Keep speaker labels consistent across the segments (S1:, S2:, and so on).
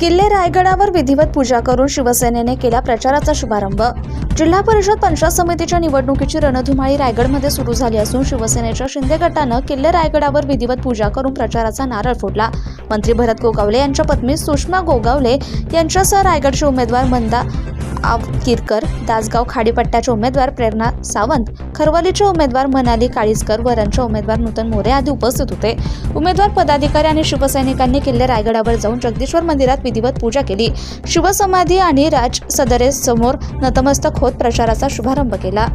S1: किल्ले रायगडावर विधिवत पूजा करून शिवसेनेने केला प्रचाराचा शुभारंभ. जिल्हा परिषद पंचायत समितीच्या निवडणुकीची रणधुमाळी रायगडमध्ये सुरू झाली असून शिवसेनेच्या शिंदे गटानं किल्ले रायगडावर विधिवत पूजा करून प्रचाराचा नारळ फोडला. मंत्री भरत गोगावले यांच्या पत्नी सुषमा गोगावले यांच्यासह रायगडचे उमेदवार मंदा आवकिरकर दासगाव खाडीपट्ट्याचे उमेदवार प्रेरणा सावंत खरवलीचे उमेदवार मनाली काळीसकर वरणचे उमेदवार नूतन मोरे आदी उपस्थित होते. उमेदवार पदाधिकारी आणि शिवसैनिकांनी किल्ले रायगडावर जाऊन जगदीश्वर मंदिरात विधिवत पूजा केली. शिवसमाधी आणि राज सदरे समोर नतमस्तक होत प्रचाराचा शुभारंभ केला.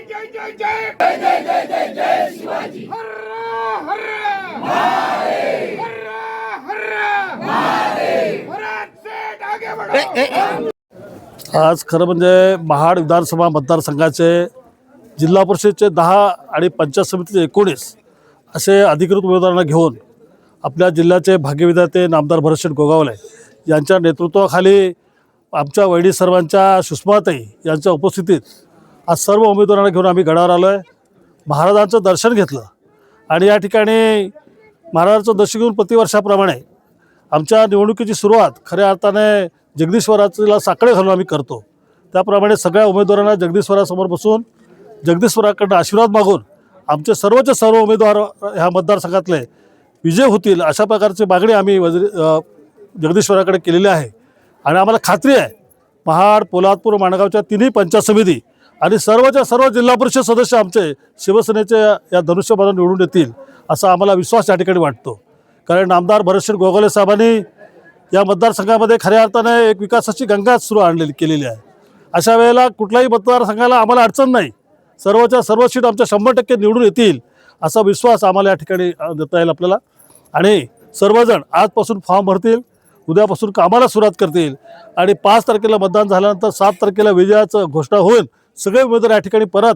S2: जय जय जय जय जय जय जय जय जय शिवाजी आगे बढ़ो
S3: आज खरं म्हणजे महाड विधानसभा मतदारसंघाचे जिल्हा परिषदचे दहा आणि पंचायत समितीचे एकोणीस असे अधिकृत उमेदवारांना घेऊन आपल्या जिल्ह्याचे भाग्यविधाते नामदार भरतशेठ गोगावले यांच्या नेतृत्वाखाली आमच्या वैडी सर्वांच्या सुषमाताई यांच्या उपस्थितीत आज सर्व उमेदवारांना घेऊन आम्ही गडावर आलो आहे महाराजांचं दर्शन घेतलं. आणि या ठिकाणी महाराजांचं दर्शन घेऊन प्रतिवर्षाप्रमाणे आमच्या निवडणुकीची सुरुवात खऱ्या अर्थाने जगदीश्वराला साकडे घालून आम्ही करतो. त्याप्रमाणे सगळ्या उमेदवारांना जगदीश्वरासमोर बसून जगदीश्वराकडनं आशीर्वाद मागून आमचे सर्वचे सर्व उमेदवार ह्या मतदारसंघातले विजय होतील अशा प्रकारची मागणी आम्ही वजरी जगदीश्वराकडे केलेली आहे. आणि आम्हाला खात्री आहे महाड पोलादपूर माणगावच्या तिन्ही पंचायत समिती आणि सर्वच्या सर्व जिल्हा परिषद सदस्य आमचे शिवसेनेचे या धनुष्यबाणून निवडून येतील असा आम्हाला विश्वास या ठिकाणी वाटतो. कारण आमदार भरतशेठ गोगले साहेबांनी या मतदारसंघामध्ये खऱ्या अर्थाने एक विकासाची गंगा सुरू आणलेली केलेली आहे. अशा वेळेला कुठल्याही मतदारसंघाला आम्हाला अडचण नाही. सर्वच्या सर्व सीट आमच्या शंभर टक्के निवडून येतील असा विश्वास आम्हाला या ठिकाणी देता येईल आपल्याला. आणि सर्वजण आजपासून फॉर्म भरतील उद्यापासून कामाला सुरुवात करतील. आणि पाच तारखेला मतदान झाल्यानंतर सात तारखेला विजयाचं घोषणा होईल सगळे उमेदवार या ठिकाणी परत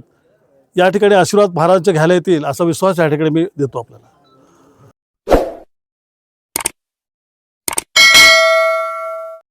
S3: या ठिकाणी आशीर्वाद महाराजांचे घ्यायला येतील असा विश्वास या ठिकाणी मी देतो आपल्याला.